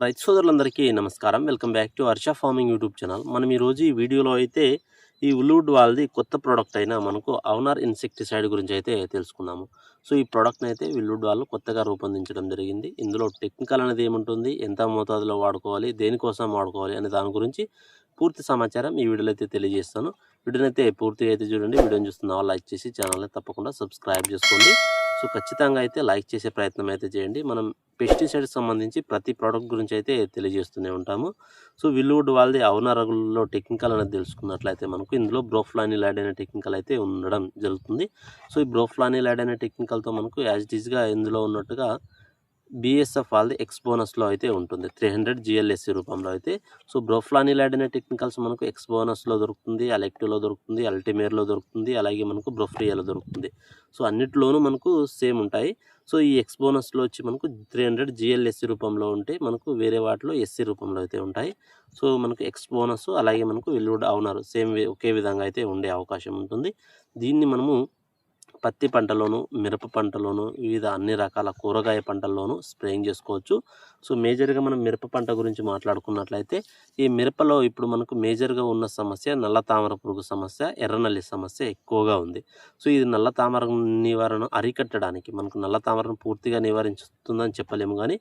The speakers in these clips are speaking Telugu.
రైతు సోదరులందరికీ నమస్కారం. Welcome back to Harsha farming YouTube channel. మనం ఈరోజు ఈ వీడియోలో అయితే ఈ ఉల్లుడ్ వాళ్ళది కొత్త ప్రోడక్ట్ అయిన మనకు అవునార్ ఇన్సెక్టిసైడ్ గురించి అయితే తెలుసుకున్నాము. సో ఈ ప్రోడక్ట్ని అయితే విల్లుడ్ వాళ్ళు కొత్తగా రూపొందించడం జరిగింది. ఇందులో టెక్నికల్ అనేది ఏముంటుంది? ఎంత మోతాదులో వాడుకోవాలి? దేనికోసం వాడుకోవాలి? అనే దాని గురించి పూర్తి సమాచారం ఈ వీడియోలో అయితే తెలియజేస్తాను. వీడియోని అయితే పూర్తిగా అయితే చూడండి. వీడియోని చూస్తున్న వాళ్ళు లైక్ చేసి ఛానల్ని తప్పకుండా సబ్స్క్రైబ్ చేసుకోండి. సో ఖచ్చితంగా అయితే లైక్ చేసే ప్రయత్నం అయితే చేయండి. మనం పెస్టిసైడ్స్ సంబంధించి ప్రతి ప్రోడక్ట్ గురించి అయితే తెలియజేస్తూనే ఉంటాము. సో విల్లువుడ్ వాళ్ళది అవనరగుల్లో టెక్నికల్ అనేది తెలుసుకున్నట్లయితే మనకు ఇందులో బ్రోఫ్లాని ల్యాడ్ అనే టెక్నికల్ అయితే ఉండడం జరుగుతుంది. సో ఈ బ్రోఫ్లాని ల్యాడ్ అనే టెక్నికల్తో మనకు యాజ్ ఇట్ ఈజ్గా ఇందులో ఉన్నట్టుగా బిఎస్ఎఫ్ వాళ్ళది ఎక్స్ బోనస్లో అయితే ఉంటుంది. త్రీ హండ్రెడ్ జిఎల్ఎస్సి రూపంలో అయితే. సో బ్రోఫ్లాని అనే టెక్నికల్స్ మనకు ఎక్స్ బోనస్లో దొరుకుతుంది అలెక్టివ్లో దొరుకుతుంది అల్టిమేర్లో దొరుకుతుంది అలాగే మనకు బ్రోఫ్రియాలో దొరుకుతుంది. సో అన్నిటిలోనూ మనకు సేమ్ ఉంటాయి. సో ఈ ఎక్స్ బోనస్లో వచ్చి మనకు త్రీ హండ్రెడ్ జిఎల్ఎస్సి రూపంలో ఉంటే మనకు వేరే వాటిలో ఎస్సీ రూపంలో అయితే ఉంటాయి. సో మనకు ఎక్స్ బోనస్ అలాగే మనకు వెల్లుడ్ అవునారు. సేమ్ ఒకే విధంగా అయితే ఉండే అవకాశం ఉంటుంది. దీన్ని మనము పత్తి పంటలోను మిరప పంటలోను వివిధ అన్ని రకాల కూరగాయ పంటల్లోనూ స్ప్రేయింగ్ చేసుకోవచ్చు. సో మేజర్గా మనం మిరప పంట గురించి మాట్లాడుకున్నట్లయితే ఈ మిరపలో ఇప్పుడు మనకు మేజర్గా ఉన్న సమస్య నల్ల తామర పురుగు సమస్య ఎర్రనల్లి సమస్య ఎక్కువగా ఉంది. సో ఇది నల్ల తామర నివారణ అరికట్టడానికి మనకు నల్ల తామరను పూర్తిగా నివారించుతుందని చెప్పలేము కానీ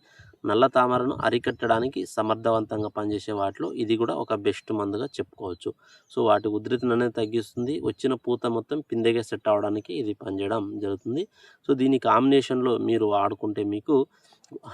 నల్ల తామరను అరికట్టడానికి సమర్థవంతంగా పనిచేసే వాటిలో ఇది కూడా ఒక బెస్ట్ మందుగా చెప్పుకోవచ్చు. సో వాటి ఉధృతిని అనేది తగ్గిస్తుంది. వచ్చిన పూత మొత్తం పిందెగా సెట్ అవడానికి ఇది పనిచేయడం జరుగుతుంది. సో దీని కాంబినేషన్లో మీరు వాడుకుంటే మీకు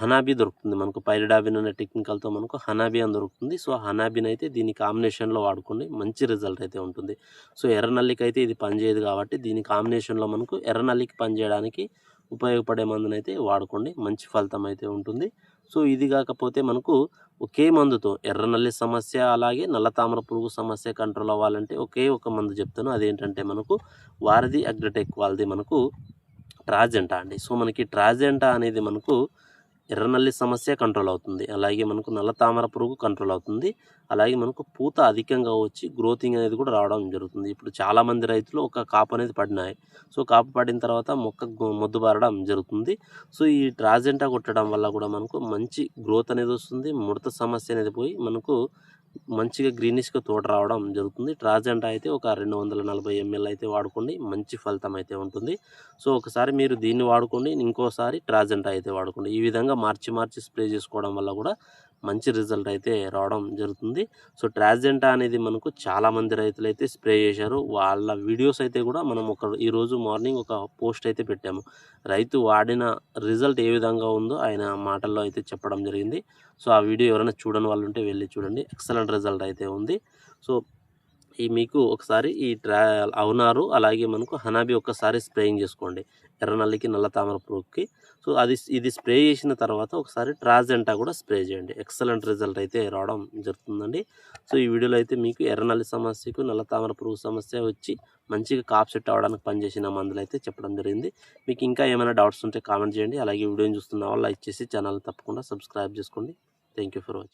హనాబీ దొరుకుతుంది. మనకు పైరిడాబిన్ అనే టెక్నికల్తో మనకు హనాబీ అని దొరుకుతుంది. సో హనాబీని అయితే దీని కాంబినేషన్లో వాడుకోండి మంచి రిజల్ట్ అయితే ఉంటుంది. సో ఎర్రనల్లికి అయితే ఇది పనిచేయదు కాబట్టి దీని కాంబినేషన్లో మనకు ఎర్రనల్లికి పనిచేయడానికి ఉపయోగపడే మందునైతే వాడుకోండి. మంచి ఫలితం అయితే ఉంటుంది. సో ఇది కాకపోతే మనకు ఒకే మందుతో ఎర్రనల్లి సమస్య అలాగే నల్ల తామర పురుగు సమస్య కంట్రోల్ అవ్వాలంటే ఒకే ఒక మందు చెప్తాను. అదేంటంటే మనకు వారధి అగ్రటెక్ వాళ్ళది మనకు ట్రాజెంటా అండి. సో మనకి ట్రాజెంటా అనేది మనకు ఎర్రనల్లి సమస్య కంట్రోల్ అవుతుంది. అలాగే మనకు నల్ల తామర పురుగు కంట్రోల్ అవుతుంది. అలాగే మనకు పూత అధికంగా వచ్చి గ్రోతింగ్ అనేది కూడా రావడం జరుగుతుంది. ఇప్పుడు చాలామంది రైతులు ఒక కాపు అనేది పడినాయి. సో కాపు పడిన తర్వాత మొక్క మొద్దు బారడం జరుగుతుంది. సో ఈ ట్రాజెంటా కొట్టడం వల్ల కూడా మనకు మంచి గ్రోత్ అనేది వస్తుంది. ముడత సమస్య అనేది పోయి మనకు మంచిగా గ్రీనిష్గా తోట రావడం జరుగుతుంది. ట్రాజెంట్ అయితే ఒక రెండు వందల నలభై ఎంఎల్ అయితే వాడుకోండి. మంచి ఫలితం అయితే ఉంటుంది. సో ఒకసారి మీరు దీన్ని వాడుకోండి. ఇంకోసారి ట్రాజెంట్ అయితే వాడుకోండి. ఈ విధంగా మార్చి మార్చి స్ప్రే చేసుకోవడం వల్ల కూడా మంచి రిజల్ట్ అయితే రావడం జరుగుతుంది. సో ట్రాజెంటా అనేది మనకు చాలామంది రైతులు అయితే స్ప్రే చేశారు. వాళ్ళ వీడియోస్ అయితే కూడా మనం ఒక ఈరోజు మార్నింగ్ ఒక పోస్ట్ అయితే పెట్టాము. రైతు వాడిన రిజల్ట్ ఏ విధంగా ఉందో ఆయన మాటల్లో అయితే చెప్పడం జరిగింది. సో ఆ వీడియో ఎవరైనా చూడని వాళ్ళు ఉంటే వెళ్ళి చూడండి. ఎక్సలెంట్ రిజల్ట్ అయితే ఉంది. సో ఈ మీకు ఒకసారి ఈ ట్రా అవునారు అలాగే మనకు హనాబి ఒక్కసారి స్ప్రేయింగ్ చేసుకోండి. ఎర్రనల్లికి నల్ల తామర పురుగుకి. సో అది ఇది స్ప్రే చేసిన తర్వాత ఒకసారి ట్రాజెంటా కూడా స్ప్రే చేయండి. ఎక్సలెంట్ రిజల్ట్ అయితే రావడం జరుగుతుందండి. సో ఈ వీడియోలో అయితే మీకు ఎర్రనల్లి సమస్యకు నల్ల తామర పురుగు సమస్య వచ్చి మంచిగా కాప్ సెట్ అవ్వడానికి పనిచేసిన మందులు అయితే చెప్పడం జరిగింది. మీకు ఇంకా ఏమైనా డౌట్స్ ఉంటే కామెంట్ చేయండి. అలాగే వీడియోని చూస్తున్న వాళ్ళు లైక్ చేసి ఛానల్ తప్పకుండా సబ్స్క్రైబ్ చేసుకోండి. Thank for watching